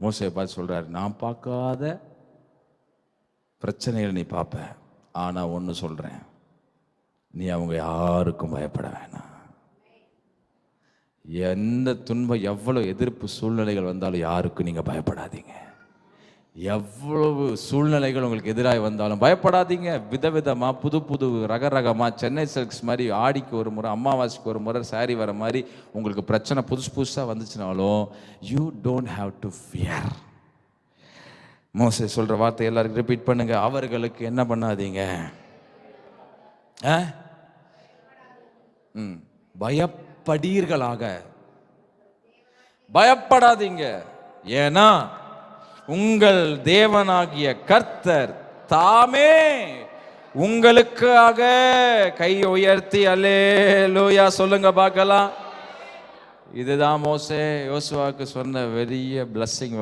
மோசையை பார்த்து சொல்கிறார் நான் பார்க்காத பிரச்சனைகளை நீ பார்ப்ப ஆனால் ஒன்று சொல்கிறேன் நீ அவங்க யாருக்கும் பயப்பட வேணாம். எந்த துன்பம் எவ்வளோ எதிர்ப்பு சூழ்நிலைகள் வந்தாலும் யாருக்கும் நீங்கள் பயப்படாதீங்க. எவ்வளவு சூழ்நிலைகள் உங்களுக்கு எதிராக வந்தாலும் பயப்படாதீங்க. விதவிதமாக புது புது ரக ரகமாக சென்னை சில்க்ஸ் மாதிரி ஆடிக்கு ஒரு முறை அமாவாசைக்கு ஒரு முறை சாரி வர மாதிரி உங்களுக்கு பிரச்சனை புதுசு புதுசாக வந்துச்சுனாலும் you don't have to fear மோசே சொல்கிற வார்த்தை எல்லாருக்கும் ரிப்பீட் பண்ணுங்கள் அவர்களுக்கு என்ன பண்ணாதீங்க. ஆ? ம். பயப்படீர்களாக. பயப்படாதீங்க. ஏன்னா உங்கள் தேவனாகிய கர்த்தர் தாமே உங்களுக்காக கை உயர்த்தி அல்லேலூயா சொல்லுங்க பார்க்கலாம். இதுதான் மோசே யோசுவாக்கு சொன்ன பெரிய பிளஸ்ஸிங்